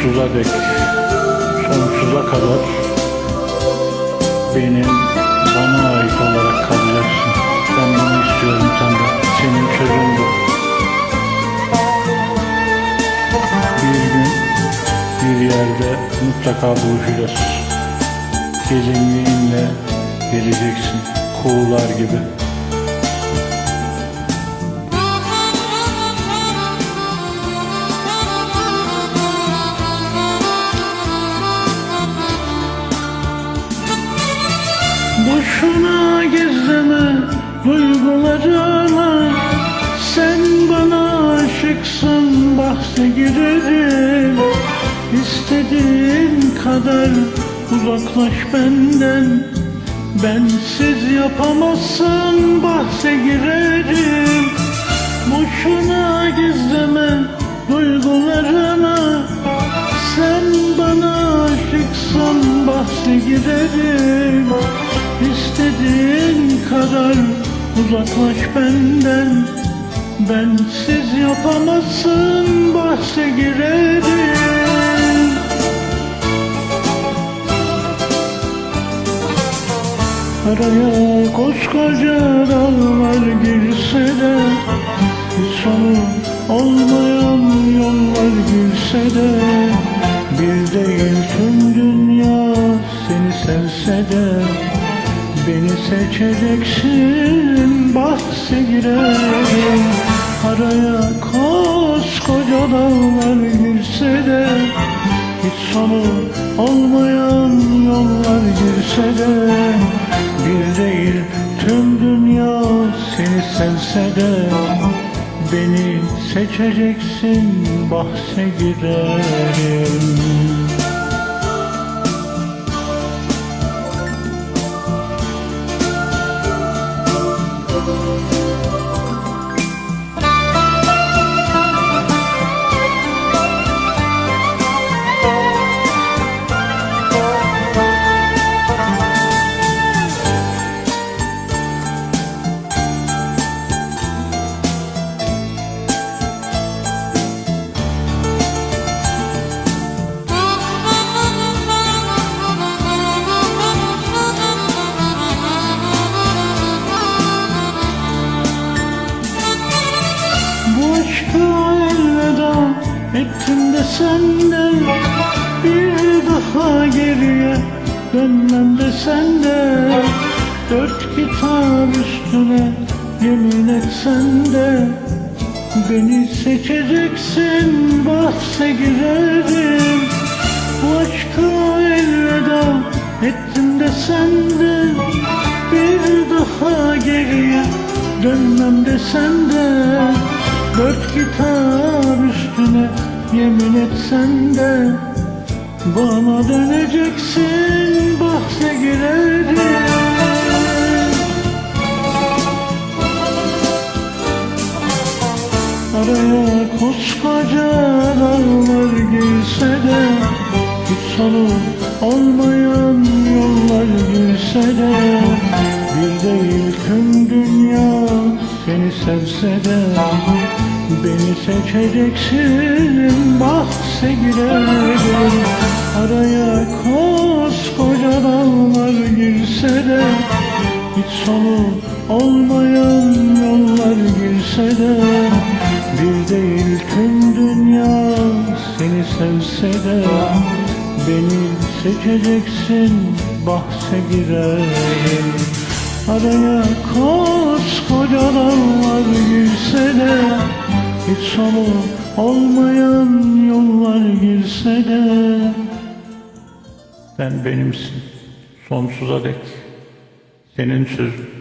sonsuza dek, sonsuza kadar benim bana ait olarak kalacaksın. Ben bunu istiyorum senden. Senin sözün bu. Bir gün bir yerde mutlaka buluşacağız. Gelinliğinle geleceksin. Kuğular gibi. Girerim İstediğin kadar uzaklaş benden. Bensiz yapamazsın bahse girerim. Boşuna gizleme duygularını Sen bana aşıksın bahse girerim. İstediğin kadar uzaklaş benden Bensiz yapamazsın bahse girerim. Araya koskoca dağlar girse de Bir sonu olmayan Beni seçeceksin bahse girerim Araya koskoca dağlar girse de hiç sonu olmayan yollar girse de Bir değil tüm dünya seni sevse de Beni seçeceksin bahse girerim ettim de sen de Bir daha geriye dönmem de Dört kitap üstüne yemin etsen de Beni seçeceksin bahse girerim. Bu aşka elveda ettim de Bir daha geriye dönmem de Dört kitap üstüne yemin etsen de Bana döneceksin bahse girerim. Araya koskoca dağlar girse de Hiç sonu olmayan yollar girse de Bir değil tüm dünya seni sevse de Beni seçeceksin bahse girerim. Araya koskoca dağlar girse de hiç sonu olmayan yollar girse de Bir değil tüm dünya seni sevse de Beni seçeceksin bahse girerim. Araya koskoca dağlar Hiç sonu olmayan yollar girse de Sen benimsin. Sonsuza dek senin sözün